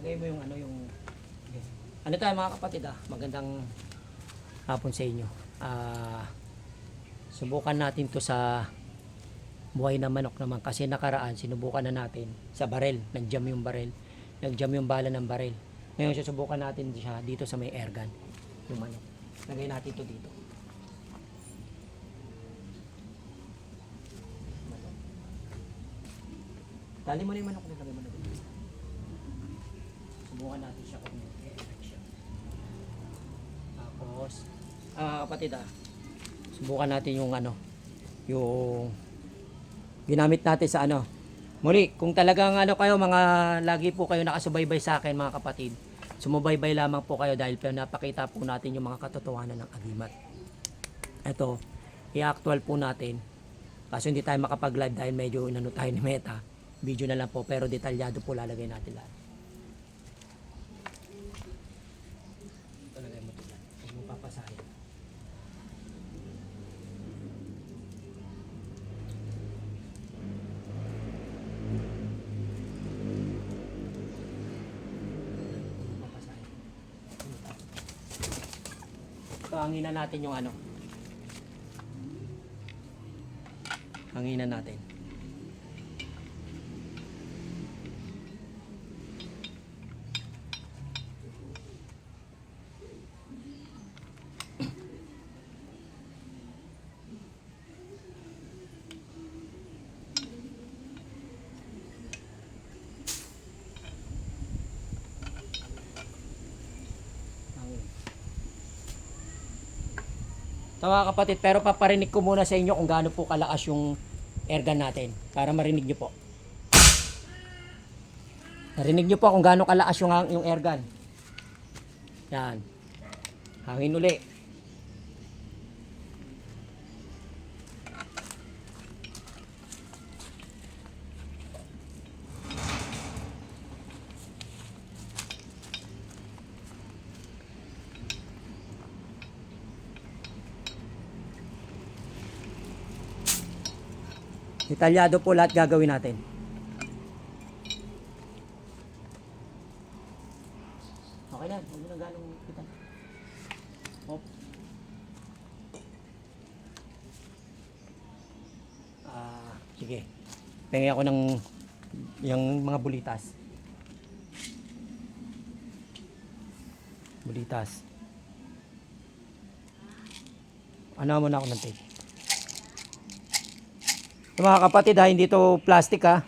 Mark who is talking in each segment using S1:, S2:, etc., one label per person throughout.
S1: Lagay mo yung ano yung. Ano tayo mga kapatid ah, magandang hapon sa inyo. Ah subukan natin to sa buhay na manok naman kasi nakaraan sinubukan na natin sa barel, nag-jam yung barel, nag-jam yung bala ng barel. Ngayon susubukan natin siya dito sa may air gun, yung manok. Lagay natin to dito. Tali mo na yung manok na lagay mo na dito. Subukan natin siya kung i-effect siya. Tapos, ah kapatid ah, subukan natin yung ano, yung ginamit natin sa ano. Muli, kung talagang ano kayo, mga lagi po kayo nakasubaybay sa akin mga kapatid, sumubaybay lamang po kayo dahil napakita po natin yung mga katotohanan ng agimat. Ito, i-actual po natin. Kaso hindi tayo makapag-live dahil medyo inano tayo ni Meta. Video na lang po pero detalyado po lalagay natin lahat. Ito lagay mo ito dyan. Huwag mo papasahin. Papasahin. Ito, hanginan natin yung ano. Hanginan natin. Hangin. Ito mga kapatid, pero paparinig ko muna sa inyo kung gaano po kalakas yung airgun natin para marinig nyo po. Narinig nyo po kung gaano kalakas yung, yung airgun. Yan. Hangin uli. Detalyado po lahat gagawin natin. Okay na, mo na ganong kita. Hop. Ah, sige. Pengen ako ng yung mga bulitas. Bulitas. Ano mo na ako ng tape. Ito mga kapatid ha, hindi to plastic ha.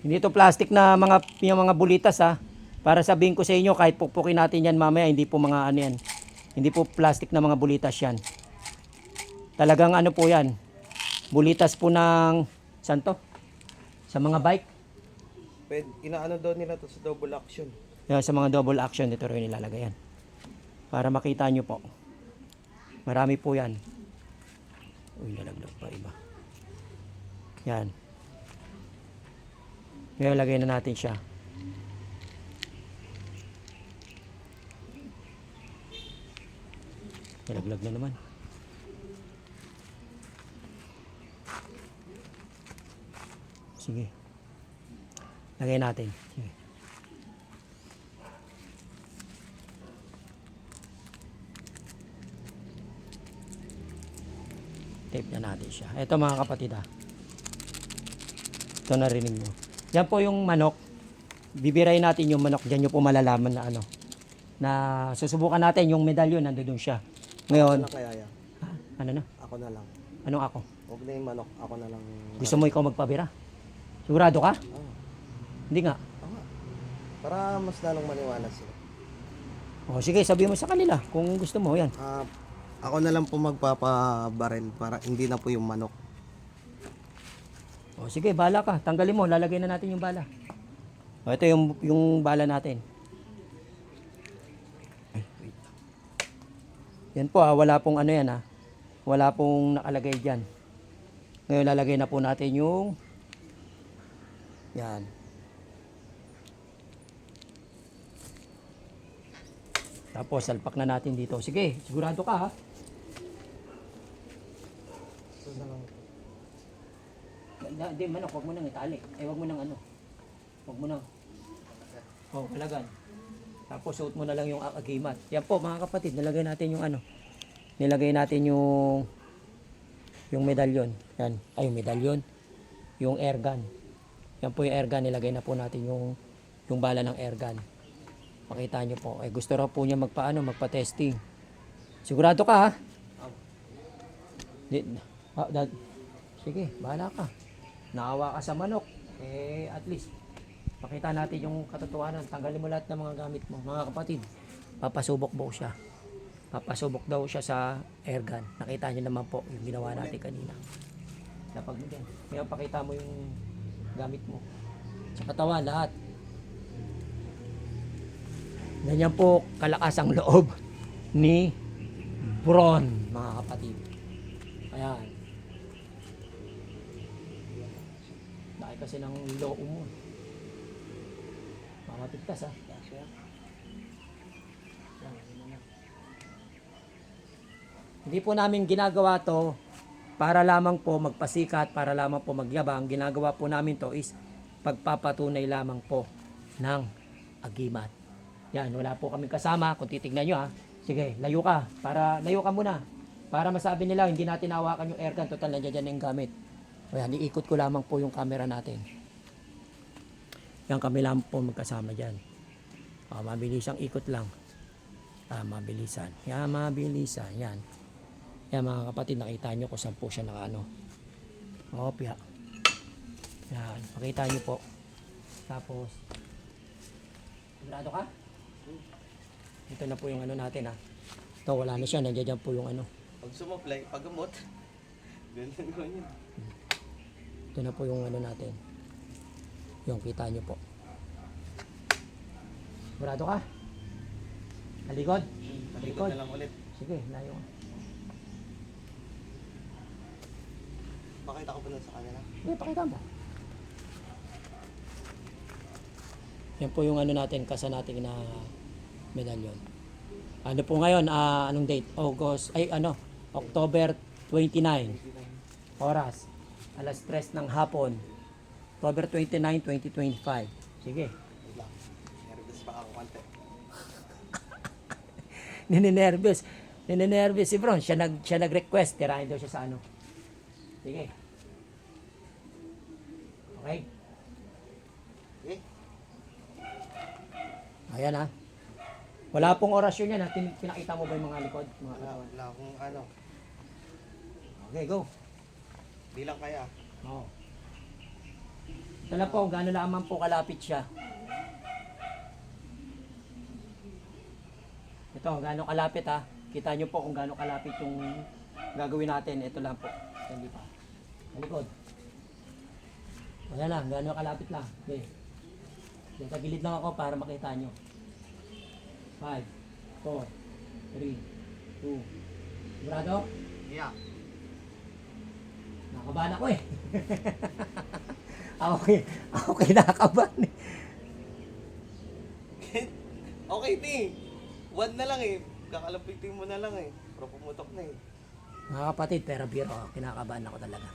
S1: Hindi to plastic na mga yung mga bulitas ha. Para sabihin ko sa inyo kahit pukpukin natin yan mamaya, hindi po mga ano yan. Hindi po plastic na mga bulitas yan. Talagang ano po yan. Bulitas po ng saan to? Sa mga bike.
S2: Pwede, inaano daw nila to sa double action.
S1: Yan, sa mga double action, dito rin nilalagay yan. Para makita nyo po. Marami po yan. Uy, lalaglag pa iba. Yan. Ngayon, lagay na natin siya. Nalaglag na naman. Sige. Lagay natin. Sige. Tape na natin siya. Ito mga kapatid ha. Ito narinig nyo. Yan po yung manok. Bibirayin natin yung manok. Diyan nyo po malalaman na ano. Na susubukan natin yung medalyon. Nandoon siya. Ngayon,
S2: Ano kaya yan?
S1: ha? ano na?
S2: Ako na lang.
S1: Anong ako?
S2: Huwag na yung manok. Ako na lang.
S1: Gusto mo ikaw magpabira? Sigurado ka?
S2: Oo.
S1: Hindi nga.
S2: Tama. Para mas lalong maniwala sila.
S1: O sige, sabihin mo sa kanila kung gusto mo. Yan.
S2: Ah, ako na lang po magpapabarel para hindi na po yung manok.
S1: O sige, bala ka. Tanggalin mo. Lalagay na natin yung bala. O ito yung, yung bala natin. Yan po ha. Wala pong ano yan ha. Wala pong nakalagay dyan. Ngayon lalagay na po natin yung yan. Tapos salpak na natin dito. Sige, sigurado ka ha.
S2: So, na lang.
S1: Hindi, manok, wag mo nang itali. Eh, wag mo nang ano. Wag mo nang. Oh, kalagan. Tapos suot mo na lang yung agimat. Yan po mga kapatid, nilagay natin yung ano. Nilagay natin yung yung medalyon. Yan. Ay, yung medalyon. Yung air gun. Yan po yung air gun. Nilagay na po natin yung yung bala ng air gun. Makita nyo po. Eh, gusto raw po niya magpaano, magpa-testing. Sigurado ka ha? Di, ah, dad, sige, bahala ka. Naawa ka sa manok. Eh, at least, pakita natin yung katotohanan. Tanggalin mo lahat ng mga gamit mo. Mga kapatid, papasubok po siya. Papasubok daw siya sa air gun. Nakita niyo naman po yung ginawa natin kanina. Kapag din. Ngayon, pakita mo yung gamit mo. Sa katawan, lahat. Ganyan po kalakas ang loob ni Bron, mga kapatid. Ayan. Dahil kasi ng loo mo. Mamapigtas ha. Na. Hindi po namin ginagawa to para lamang po magpasikat, para lamang po magyabang. Ginagawa po namin to is pagpapatunay lamang po ng agimat. Yan, wala po kaming kasama. Kung titignan nyo ha. Sige, layo ka. Para, layo ka muna. Para masabi nila, hindi natin hawakan yung airgun. Total, nandiyan dyan yung gamit. O yan, iikot ko lamang po yung camera natin. Yan kami lang po magkasama dyan. O, mabilisang ikot lang. Ah, mabilisan. Yan, mabilisan. Yan. Yan mga kapatid, nakita nyo kung saan po siya nakaano. Opya. Yan, pakita nyo po. Tapos, sigurado ka? Ito na po yung ano natin ha. Ito, wala na siya. Nandiyan po yung ano.
S2: Pag sumaplay, paggamot, ganyan ko yun.
S1: Ito na po yung ano natin. Yung kita nyo po. Sigurado ka? Talikod?
S2: Talikod na lang ulit.
S1: Sige, layo ka.
S2: Pakita ko pa nun sa kanila.
S1: Sige, pakita mo. Yan po yung ano natin, kasa natin na medalyon. Ano po ngayon, ah, anong date? August, ay ano, October 29. Oras, alas 3 ng hapon. October 29, 2025. Sige.
S2: Nervous pa ako konti.
S1: Nininervous. Nininervous si Bron. Siya, nag, siya nag-request. Tirahin daw siya sa ano. Sige. Okay.
S2: Eh,
S1: Ayan ha. Wala pong orasyon yan ha. Tin- Pinakita mo ba yung mga likod? Mga
S2: wala, wala akong ano.
S1: Okay, go.
S2: Bilang kaya.
S1: Oo. Na po, gano'n lamang po kalapit siya. Ito, gano'n kalapit ha. Kita nyo po kung gano'n kalapit yung gagawin natin. Ito lang po. Hindi pa. Sa likod. Ayan lang, gano'n kalapit lang. Okay. Sa gilid lang ako para makita nyo. 5, 4, 3, 2, Sigurado?
S2: Yeah.
S1: Nakabahan ako eh. ako kay, ako kay nakabahan eh.
S2: okay, ti. One na lang eh. Kakalapitin mo na lang eh. Pero pumutok na eh.
S1: Mga kapatid, pero biro ako, kinakabahan ako talaga.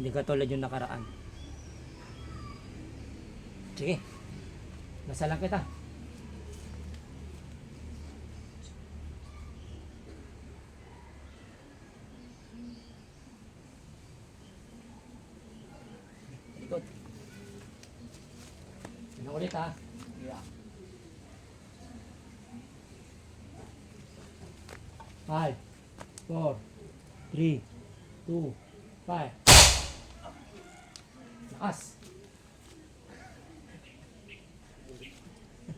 S1: Hindi ka tulad yung nakaraan. Sige. Nasa lang kita. Likod. Tingnan ulit ha.
S2: Yeah.
S1: Five, four, three, two, five. Lakas.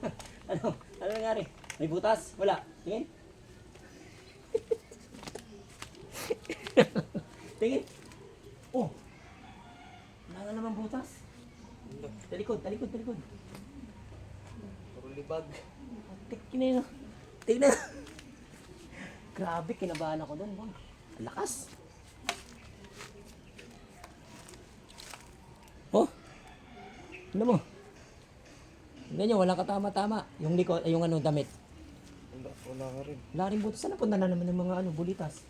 S1: ano? Ano nangyari? May butas? Wala. Tingin. Tingin. Oh. Wala na naman butas. Talikod, talikod, talikod.
S2: Puro libag.
S1: Tingnan. Tingnan. Grabe, kinabahan ako doon. Bon. Ang lakas. Oh. Ano mo? Ganyan, walang katama-tama. Yung likod, ay yung ano, damit.
S2: Wala, wala ka rin.
S1: Wala rin butas. Saan napunta na naman ng mga ano, bulitas?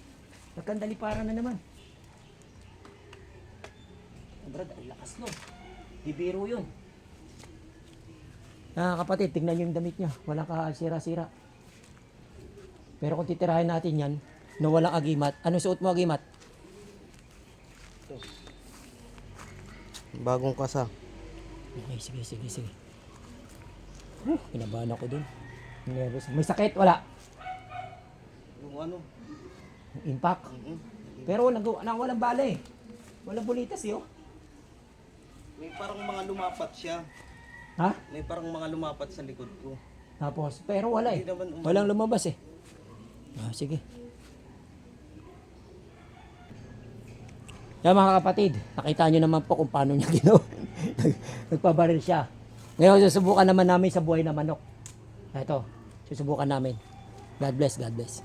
S1: Nagkandali para na naman. Brad, ang lakas no. Di biro yun. Ah, kapatid, tignan nyo yung damit niya. Walang kasira-sira. Pero kung titirahin natin yan, na walang agimat. Ano suot mo agimat?
S2: Bagong kasa.
S1: Okay, sige, sige, sige. Uh, kinabahan ako dun. Nervous. May sakit? Wala.
S2: Yung ano.
S1: Impact.
S2: mm
S1: Pero walang, walang, walang bale. Walang bulitas eh, oh.
S2: May parang mga lumapat siya.
S1: Ha?
S2: May parang mga lumapat sa likod ko.
S1: Tapos, pero wala eh.
S2: Hindi naman um-
S1: Walang lumabas eh. Ah, sige. Yan mga kapatid, nakita nyo naman po kung paano niya ginawa. Nagpabaril siya. Ngayon, susubukan naman namin sa buhay na manok. Ito, susubukan namin. God bless, God bless.